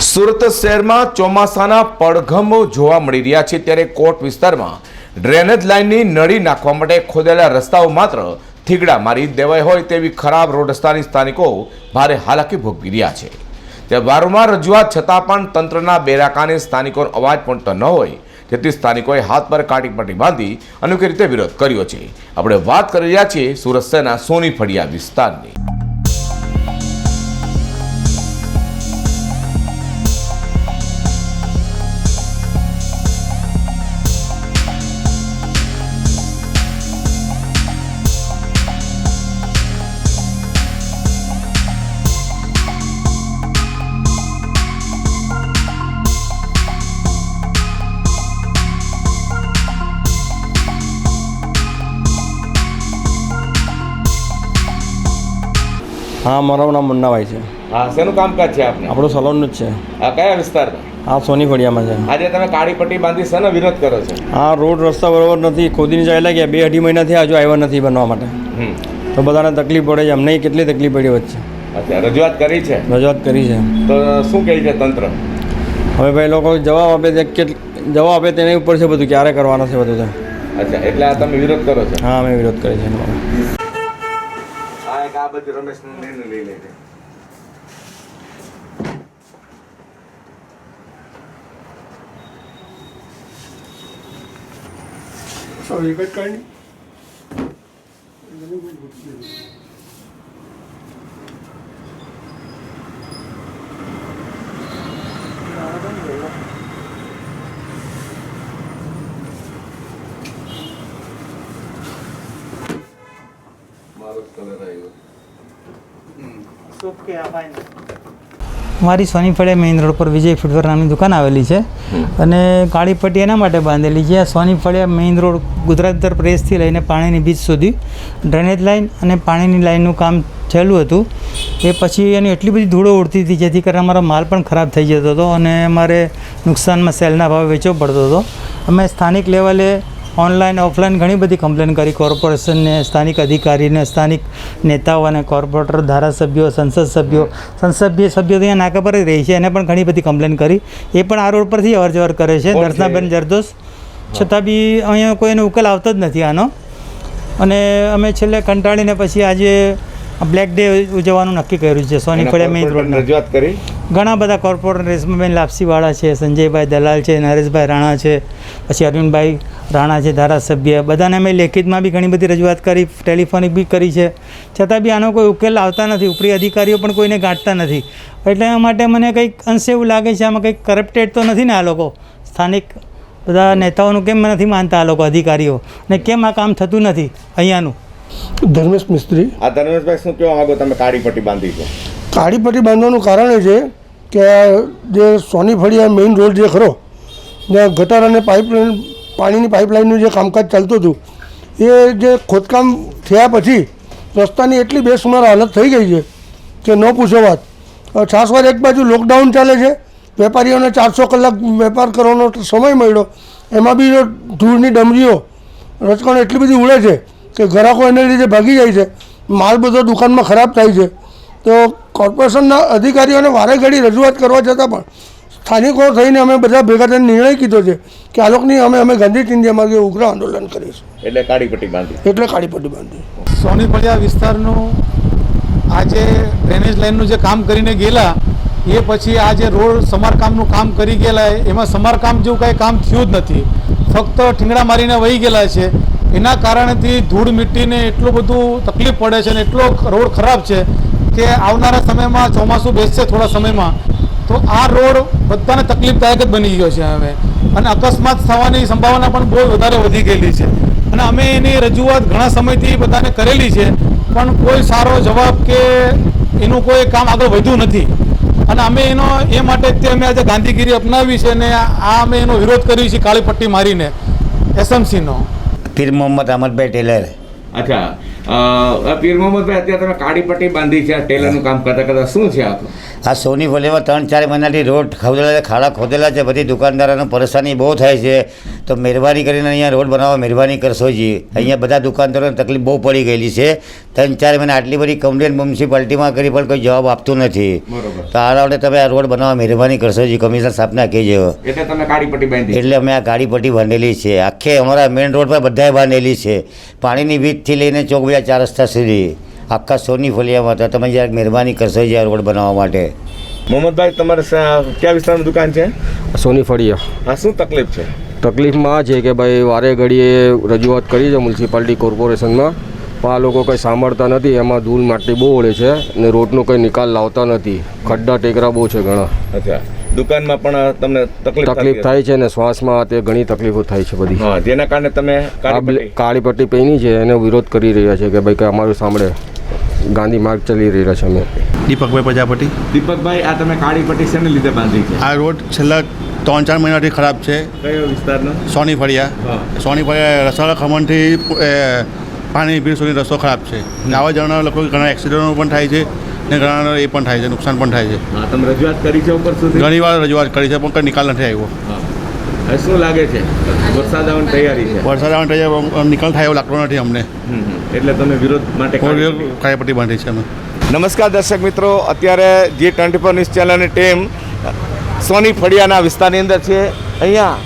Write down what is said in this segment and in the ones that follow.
સુરત શહેરમાં ચોમાસાના પડઘમો જોવા મળી રહ્યા છે ત્યારે કોટ વિસ્તારમાં ડ્રેનેજ લાઇનની નળી નાખવા માટે ખોદેલા રસ્તાઓ માત્ર થીગડા મારી દેવાય હોય તેવી ખરાબ રોડ રસ્તાની સ્થાનિકો ભારે હાલાકી ભોગવી રહ્યા છે. ત્યાં વારંવાર રજૂઆત છતાં પણ તંત્રના બેરાકાને સ્થાનિકોનો અવાજ પણ ન હોય જેથી સ્થાનિકોએ હાથ પર કાટી પટ્ટી બાંધી અનોખી રીતે વિરોધ કર્યો છે. આપણે વાત કરી રહ્યા છીએ સુરત શહેરના સોની ફળિયા વિસ્તારની. હા મારું નામ મુન્નાભાઈ છે. હા શેનું કામકાજ છે આપને? આપણું સલોનનું જ છે. આ કયા વિસ્તારમાં? આ સોની ફળિયામાં છે. આજે તમે કાળી પટ્ટી બાંધી શેનો વિરોધ કરો છો? હા રોડ રસ્તા બરોબર નથી ખોદીને ચાલ્યા ગયા બે અઢી મહિનાથી હજુ આવ્યા નથી બનવા માટે. તો બધાને તકલીફ પડે છે અમને કેટલી તકલીફ પડી વચ્ચે. રજૂઆત કરી છે? રજૂઆત કરી છે. તો શું કહે છે તંત્ર? હવે ભાઈ લોકો જવાબ આપે તે જવાબ આપે તેની ઉપર છે બધું ક્યારે કરવાના છે બધું અચ્છા એટલે આ તમે વિરોધ કરો છો? હા અમે વિરોધ કરીએ છીએ. બધું રમેશનું નિર્ણય લઈ લે છે. મારો જ કલર આવ્યો મારી સોની ફળે મેઇન રોડ પર વિજય ફૂટવેર નામની દુકાન આવેલી છે. અને કાળી પટ્ટી એના માટે બાંધેલી છે. આ સોની ફળિયા મેઇન રોડ ગુજરાત ઉત્તર પ્રદેશથી લઈને પાણીની બીચ સુધી ડ્રેનેજ લાઇન અને પાણીની લાઇનનું કામ થયેલું હતું. એ પછી એની એટલી બધી ધૂળો ઉડતી હતી જેથી કરીને અમારો માલ પણ ખરાબ થઈ જતો હતો અને અમારે નુકસાનમાં સેલના ભાવે વેચવો પડતો હતો. અમે સ્થાનિક લેવલે ઓનલાઈન ઓફલાઈન ઘણી બધી કમ્પ્લેન કરી. કોર્પોરેશનને સ્થાનિક અધિકારીને સ્થાનિક નેતાઓ અને કોર્પોરેટર ધારાસભ્યો સંસદ સભ્યો સંસદભ્ય સભ્યો તો અહીંયા નાકા પર જ રહી છે. એને પણ ઘણી બધી કમ્પ્લેન કરી. એ પણ આ રોડ પરથી અવરજવર કરે છે? દર્શનાબેન જરદોસ. છતાં બી અહીંયા કોઈનો ઉકેલ આવતો જ નથી આનો. અને અમે છેલ્લે કંટાળીને પછી આજે બ્લેક ડે ઉજવવાનું નક્કી કર્યું છે. સોની એના ફળિયા મેઇન રોડ રજૂઆત કરી. ઘણા બધા કોર્પોરેટ રેસમાબેન લાપસીવાળા છે સંજયભાઈ દલાલ છે નરેશભાઈ રાણા છે પછી અરવિંદભાઈ રાણા છે ધારાસભ્ય બધાને અમે લેખિતમાં બી ઘણી બધી રજૂઆત કરી ટેલિફોનિક બી કરી છે. છતાં બી આનો કોઈ ઉકેલ આવતા નથી ઉપરી અધિકારીઓ પણ કોઈને ગાંઠતા નથી. એટલે એના માટે મને કંઈક અંશે એવું લાગે છે આમાં કંઈક કરપ્ટેડ તો નથી ને આ લોકો? સ્થાનિક બધા નેતાઓનું કેમ નથી માનતા આ લોકો અધિકારીઓ? ને કેમ આ કામ થતું નથી અહીંયાનું? ધર્મેશ મિસ્ત્રી. આ ધર્મેશભાઈ શું કહેવા માગો તમે કાળી પટ્ટી બાંધી છો? કાળી પટ્ટી બાંધવાનું કારણ એ છે કે જે સોની ફળિયા મેઇન રોડ જે ખરો જ્યાં ગટર અને પાઇપલાઇન પાણીની પાઇપલાઇનનું જે કામકાજ ચાલતું હતું, એ જે ખોદકામ થયા પછી રસ્તાની એટલી બેસુમાર હાલત થઈ ગઈ છે કે ન પૂછો વાત. છાસવાર એક બાજુ લોકડાઉન ચાલે છે, વેપારીઓને ચારસો કલાક વેપાર કરવાનો સમય મળ્યો, એમાં બી જો ધૂળની ડમરીઓ રચકણ એટલી બધી ઉડે છે કે ગ્રાહકો એને લીધે ભાગી જાય છે, માલ બધો દુકાનમાં ખરાબ થાય છે. તો કોર્પોરેશનના અધિકારીઓને વારે ઘડી રજૂઆત કરવા છતાં પણ સ્થાનિકો થઈને અમે બધા ભેગા થઈને નિર્ણય કીધો છે કે આ લોકોની અમે અમે ગાંધી ઇન્ડિયામાં ઉગ્ર આંદોલન કરીશું એટલે કાળી પટ્ટી બાંધી. એટલે કાળી પટ્ટી બાંધી. સોનીફળિયા વિસ્તારનું આજે ડ્રેનેજ લાઇનનું જે કામ કરીને ગયેલા એ પછી આ જે રોડ સમારકામનું કામ કરી ગયેલા એમાં સમારકામ જેવું કાંઈ કામ થયું જ નથી. ફક્ત ઠીંગડા મારીને વહી ગયેલા છે. એના કારણથી ધૂળ મિટ્ટીને એટલું બધું તકલીફ પડે છે અને એટલો રોડ ખરાબ છે કે આવનારા સમયમાં ચોમાસું બેસશે થોડા સમયમાં. તો આ રોડ બધાને તકલીફદાયક જ બની ગયો છે હવે. અને અકસ્માત થવાની સંભાવના પણ બહુ વધારે વધી ગયેલી છે. અને અમે એની રજૂઆત ઘણા સમયથી બધાને કરેલી છે. પણ કોઈ સારો જવાબ કે એનું કોઈ કામ આગળ વધ્યું નથી. અને અમે એનો એ માટે જ તે અમે આજે ગાંધીગીરી અપનાવી છે અને આ અમે એનો વિરોધ કરીએ છીએ કાળી પટ્ટી મારીને. એસએમસીનો. પીર મોહમ્મદ અહમદભાઈ ટેલર. અચ્છા. પીર મોહમ્મદભાઈ અત્યારે તમે કાળી પટ્ટી બાંધી છે, આ ટેલરનું કામ કરતા કરતા શું છે આખું આ સોની ફળીમાં ત્રણ ચાર મહિનાથી રોડ ખોદેલા છે ખાડા ખોદેલા છે બધી દુકાનદારોને પરેશાની બહુ થાય છે. તો મહેરબાની કરીને અહીંયા રોડ બનાવવા મહેરબાની કરશો જી. અહીંયા બધા દુકાનદારોને તકલીફ બહુ પડી ગયેલી છે. ત્રણ ચાર મહિના આટલી બધી કમ્પ્લેન મ્યુનિસિપાલિટીમાં કરી પણ કોઈ જવાબ આપતું નથી. તો આ રાઉન્ડે તમે આ રોડ બનાવવા મહેરબાની કરશો જી. કમિશનર સાહેબને કહેજો. એટલે તમે કાળી બાંધી. એટલે અમે આ ગાડી પટ્ટી બાંધેલી છે. આખે અમારા મેઇન રોડ પર બધાએ બાંધેલી છે. પાણીની વીજથી લઈને ચોકબીજા ચાર રસ્તા સુધી. આખા સોની ફલિયામાં તો તમે જરાક મહેરબાની કરશો જે રોડ બનાવવા માટે. મોહમ્મદભાઈ તમારે કયા વિસ્તારની દુકાન છે? સોની ફળિયા. આ શું તકલીફ છે? તકલીફમાં આ છે કે ભાઈ વારે ઘડીએ રજૂઆત કરી છે મ્યુનિસિપાલિટી કોર્પોરેશનમાં પણ આ લોકો કંઈ સાંભળતા નથી એમાં ધૂળ માટી બહુ ઓળે છે અને રોડનો કંઈ નિકાલ લાવતા નથી. ખડ્ડા ટેકરા બહુ છે ઘણા. અચ્છા. દુકાનમાં પણ તમને તકલીફ તકલીફ થાય છે ને શ્વાસમાં તે ઘણી તકલીફો થાય છે બધી. હા જેના કારણે તમે કાળી પટ્ટી પહેરી છે એનો વિરોધ કરી રહ્યા છે કે ભાઈ કે અમારું સાંભળે. ગાંધી માર્ગ ચલી રહ્યા છે અમે. દીપકભાઈ પ્રજાપતિ? દીપકભાઈ આ તમે કાળી પટ્ટી શેને લીધે બાંધી છે? આ રોડ છેલ્લા ત્રણ ચાર મહિનાથી ખરાબ છે. કયો વિસ્તારનો? સોની ફળિયા. સોની ફળિયા રસાળા ખમણથી પાણી ભીડ સુધી રસ્તો ખરાબ છે. આવા જવાના લોકો ઘણા એક્સિડન્ટો પણ થાય છે ને ઘણા એ પણ થાય છે નુકસાન પણ થાય છે. તમે રજૂઆત કરી છે ઉપર સુધી? ઘણી વાર રજૂઆત કરી છે પણ કંઈ નિકાલ નથી આવ્યો. શું લાગે છે? વરસાદ આવવાની તૈયારી છે? વરસાદ આવવાની થાય નિકાલ થાય એવું લાગતો નથી અમને. એટલે તમે વિરોધ માટે કાળી પટ્ટી- બાંધી છે અમે. નમસ્કાર દર્શક મિત્રો અત્યારે જે ટ્વેન્ટી ફોર ન્યૂઝ ચેનલની ટીમ સોની ફળિયાના વિસ્તારની અંદર છે. અહીંયા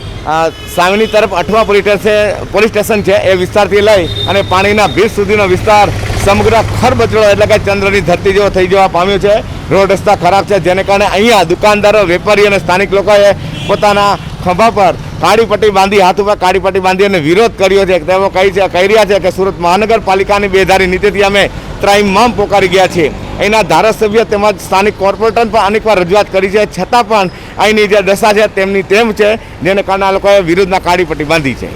સામેની તરફ Athwa police station police station છે. એ વિસ્તારથી લઈ અને પાણીના ભીર સુધીનો વિસ્તાર સમગ્ર ખરબચડો એટલે કે ચંદ્રની ધરતી જેવો થઈ જવા પામ્યો છે. રોડ રસ્તા ખરાબ છે. જેને કારણે અહીંયા દુકાનદારો વેપારી અને સ્થાનિક લોકોએ પોતાના ખભા પર કાળી પટ્ટી બાંધી, હાથ ઉપર કાળી પટ્ટી બાંધી અને વિરોધ કર્યો છે. તેઓ કહી છે, કહી રહ્યા છે કે સુરત મહાનગરપાલિકાની બેધારી નીતિથી અમે ત્રાઇમામ પોકારી ગયા છીએ. અહીંના ધારાસભ્ય તેમજ સ્થાનિક કોર્પોરેટર પણ અનેકવાર રજૂઆત કરી છે. છતાં પણ અહીંની જે દશા છે તેમની તેમ છે, જેને કારણે આ લોકોએ વિરુદ્ધના કાળી પટ્ટી બાંધી છે.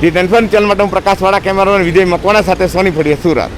જી ટેન્શન ચેનલ માટે હું પ્રકાશવાળા કેમેરામેન વિજય મકવાણા સાથે સોની ફળીએ સુરત.